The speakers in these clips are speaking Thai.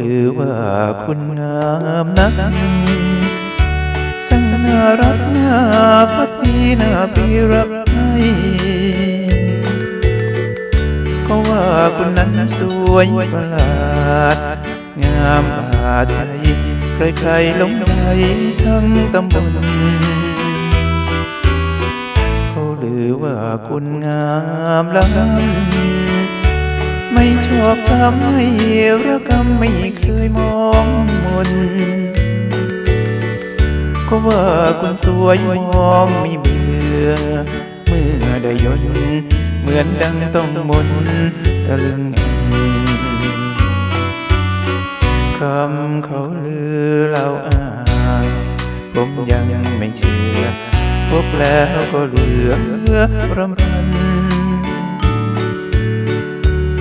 ลือว่าคุณงามนักช่งน่ารักน่าพักดีน่าปีรักให้ก็ว่าคุณนั้นสวยประหลาด งามบาดใจใครๆหลงไหลทั้งตำบลเขาลือว่าคุณงามล้ำ ไม่ชอบทำให้ระกำไม่เคยมองมน ก็ว่าคุณสวยมองไม่เบื่อ เมื่อได้ยนเหมือนดังต้องมนตะลึงคำเขาลือเล่าอ้างผมยังไม่เชื่อพบแล้วก็เหลือรำพัน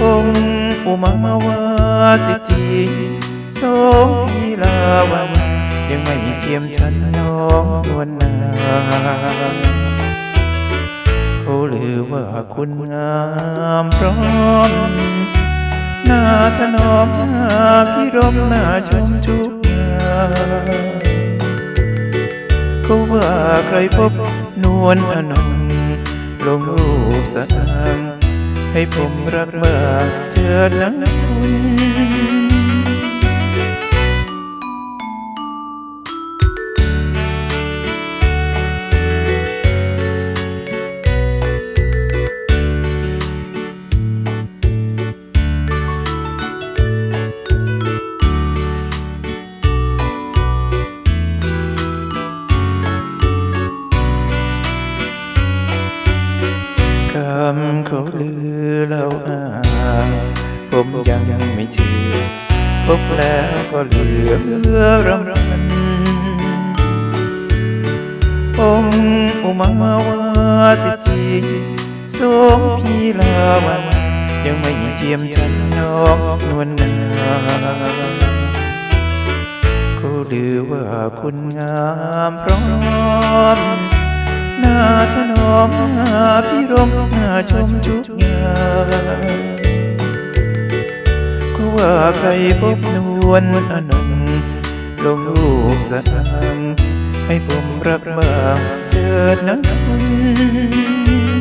องค์อุมาวาสิทธิสงพีลาวันยังไม่เทียมฉันน้องนวลนาเขาลือว่าคุณงามพร้อมหน้าถนอมหน้าพิรมหน้าชมทุกอย่างเขาว่าใครพบนวลอนงลงรูปสาง ให้ผมรักบ้างเถิดนะคุณำเขาลือเล่าอ้างผมยังไม่เชื่อพบแล้วก็เหลือเลือรำพันองค์อุมาวาสิจีทรงพีลาวันยังไม่เทียมฉันน้องนวลนาเขาลือว่าคุณงามพร้อมหน้าถนอมหน้าพิรม ชมทุกอย่างก็ว่าใครพบนวลอนงลงรูปสะางให้ผมรักบ้างเจิดนะคุณ